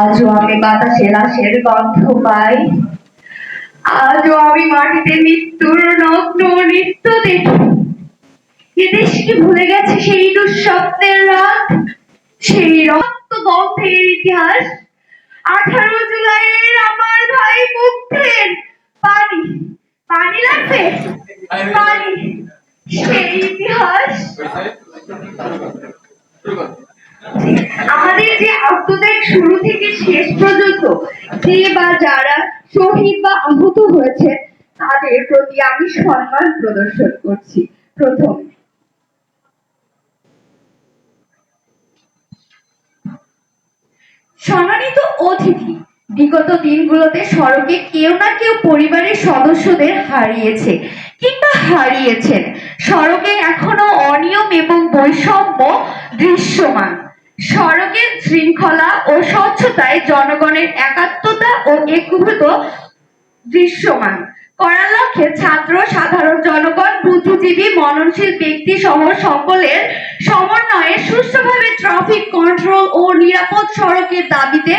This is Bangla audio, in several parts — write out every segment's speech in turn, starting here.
আজও আমি বাতাসে লাশের গন্ধ পাই। আজও আমি মাটিতে মৃত্যুর নগ্ন নৃত্য দেখি। এদেশ কি ভুলে গেছে সেই দুঃস্বপ্নের রাত? সেই রক্ত গন্ধের ইতিহাস? আঠারো জুলাইয়ের আমার ভাই মুগ্ধের পানি পানি লাগবে? পানি সেই ইতিহাস আমাদের যে আত্মত্যাগ শুরু থেকে শেষ পর্যন্ত যে বা যারা শহীদ বা আহত হয়েছে, তাদের প্রতি আমি সম্মান প্রদর্শন করছি। প্রথম। সম্মানিত অতিথি, বিগত দিনগুলোতে সড়কে কেউ না কেউ পরিবারের সদস্যদের হারিয়েছে কিংবা হারিয়েছেন। সড়কে এখনও অনিয়ম এবং বৈষম্য দৃশ্যমান। সড়কের শৃঙ্খলা ও স্বচ্ছতায় জনগণের একাত্মতা ও একীভূত দৃশ্যমান। করার লক্ষ্যে ছাত্র, সাধারণ জনগণ, বুদ্ধিজীবী, মননশীল ব্যক্তি সহ সকলের সমন্বয়ে সুষ্ঠুভাবে ট্রাফিক কন্ট্রোল ও নিরাপদ সড়কের দাবিতে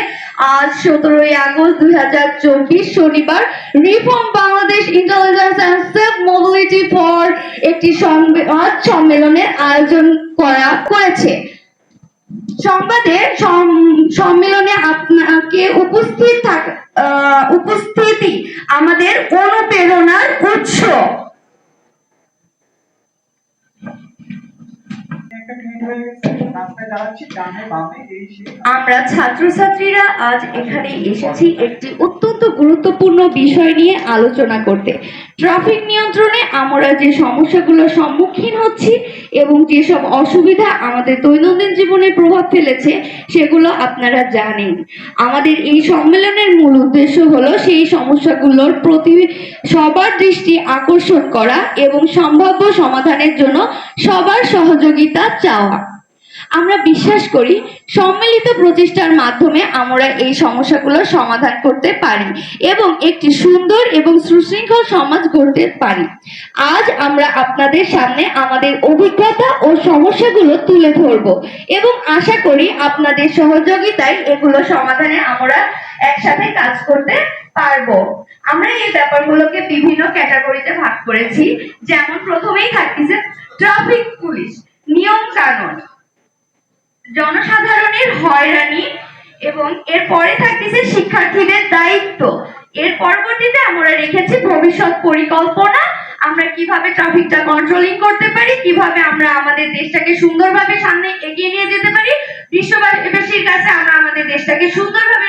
আজ সতেরোই আগস্ট দুই হাজার চব্বিশ শনিবার reform Bangladesh intelligence and safe mobility for একটি সংবাদ সম্মেলনের আয়োজন করা করেছে। সংবাদে সম্মেলনে আপনাকে উপস্থিত থাক উপস্থিতি আমাদের অনুপ্রেরণার উৎস একটা মিনিট হয়ে গেছে রাস্তায় দাঁড়াচ্ছি ডানে বামে এই সেই আমরা ছাত্রছাত্রীরা আজ এখানে এসেছি একটি অত্যন্ত গুরুত্বপূর্ণ বিষয় নিয়ে আলোচনা করতে। ট্রাফিক নিয়ন্ত্রণে আমরা যে সমস্যাগুলোর সম্মুখীন হচ্ছি এবং যেসব অসুবিধা আমাদের দৈনন্দিন জীবনে প্রভাব ফেলেছে, সেগুলো আপনারা জানেন। আমাদের এই সম্মেলনের মূল উদ্দেশ্য হলো সেই সমস্যাগুলোর প্রতি সবার দৃষ্টি আকর্ষণ করা এবং সম্ভাব্য সমাধানের জন্য সবার সহযোগিতা চাওয়া আমরা বিশ্বাস করি সম্মিলিত প্রচেষ্টার মাধ্যমে আমরা এই সমস্যাগুলোর সমাধান করতে পারি এবং একটি সুন্দর এবং সুশৃঙ্খল সমাজ গড়তে পারি। আজ আমরা আপনাদের সামনে আমাদের অভিজ্ঞতা ও সমস্যাগুলো তুলে ধরব এবং আশা করি আপনাদের সহযোগিতায় এগুলো সমাধানে আমরা একসাথে কাজ করতে পারব। আমরা এই ব্যাপারগুলোকে বিভিন্ন ক্যাটাগরিতে ভাগ করেছি। যেমন প্রথমেই থাকতেছে ট্রাফিক পুলিশ। নিয়ম কানুন জনসাধারণের হয়রানি এবং এর পরে থাকতেছে শিক্ষার্থীদের দায়িত্ব। এর পরবর্তীতে আমরা রেখেছি ভবিষ্যৎ পরিকল্পনা। আমরা কীভাবে ট্রাফিকটা কন্ট্রোলিং করতে পারি, কীভাবে আমরা আমাদের দেশটাকে সুন্দরভাবে সামনে এগিয়ে নিয়ে যেতে পারি। বিশ্ববাসীর কাছে আমরা আমাদের দেশটাকে সুন্দরভাবে